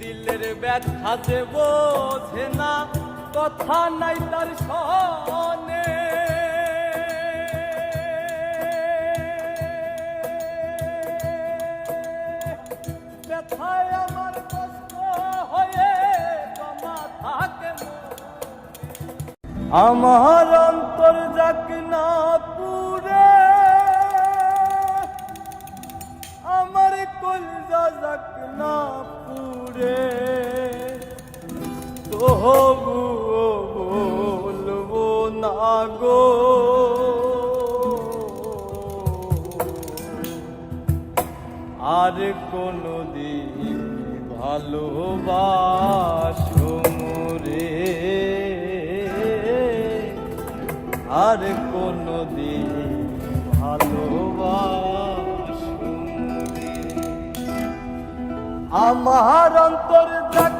দিলের ব্যথা যে বোঝে না, কথা নাই তার সনে ব্যথায় আমার কষ্ট হয়ে জমা থাকে। আমার অন্তর যাক না পুরে, আমার কলজা যাক না আর কোনো দিন ভালোবাসো মোরে। আর কোনো দিন ভালোবাসো আমার অন্তর যাক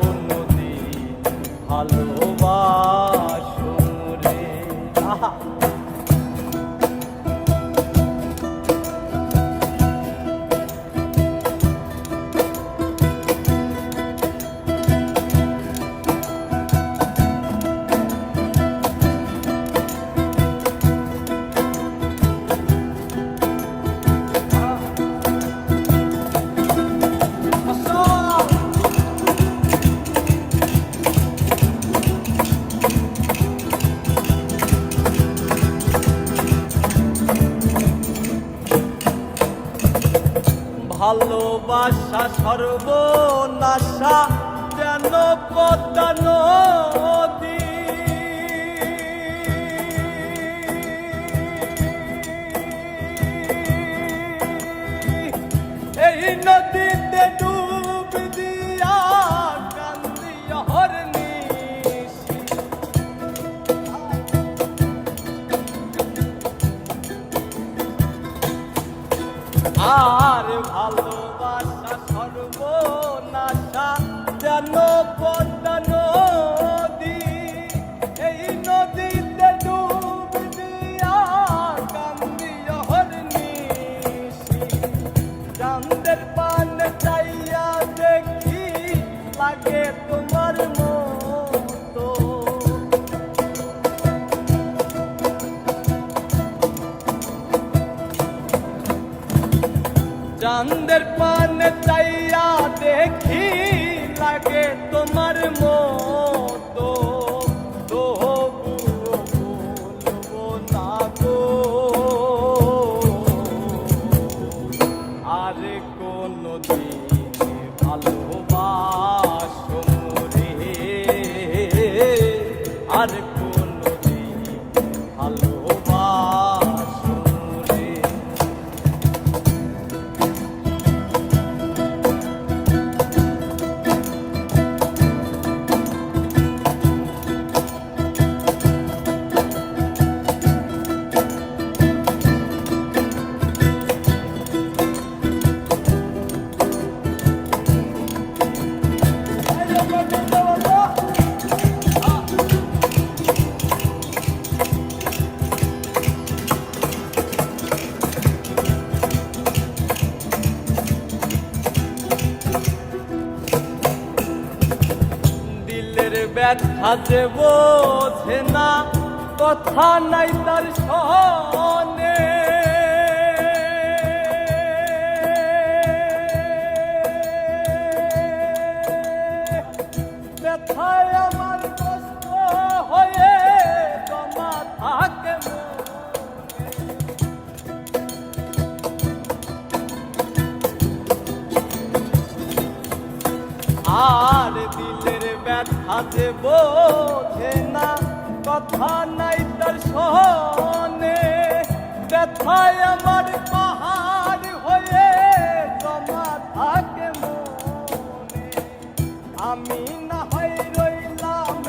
ভালোবাসা সর্বনাশা যেন পদ্মা ভালোবাসা সর্বনাশা যেন পদ্মা চাঁদের পান চাইয়া দেখি লাগে তোমার মতো। তবুও ব্যথা যে না কথা নাই তার সনে ব্যথায় আমার কষ্ট। যে বোঝে না, কথা নাই তার সনে। ব্যথায় আমার পাহাড় হয়ে জমা থাকে মনে। আমি না হয় রইলাম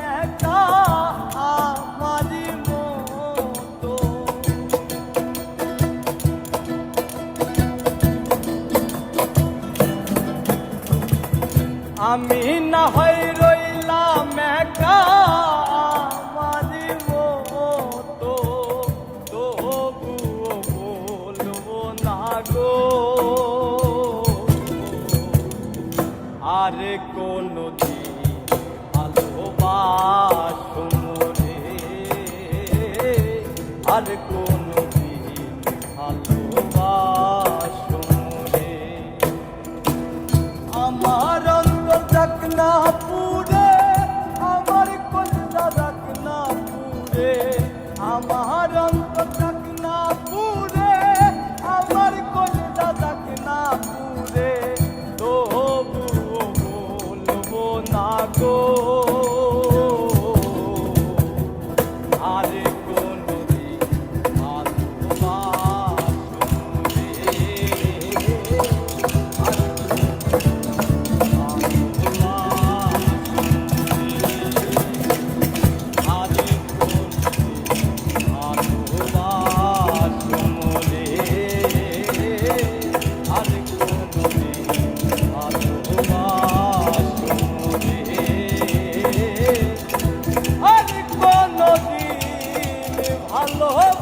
আমারই মতো। আমি না হয় কোনো দিন ভালোবাসো মোরে আর কোনো দিন ভালোবাসো মোরে আমার অন্তর আল্লাহ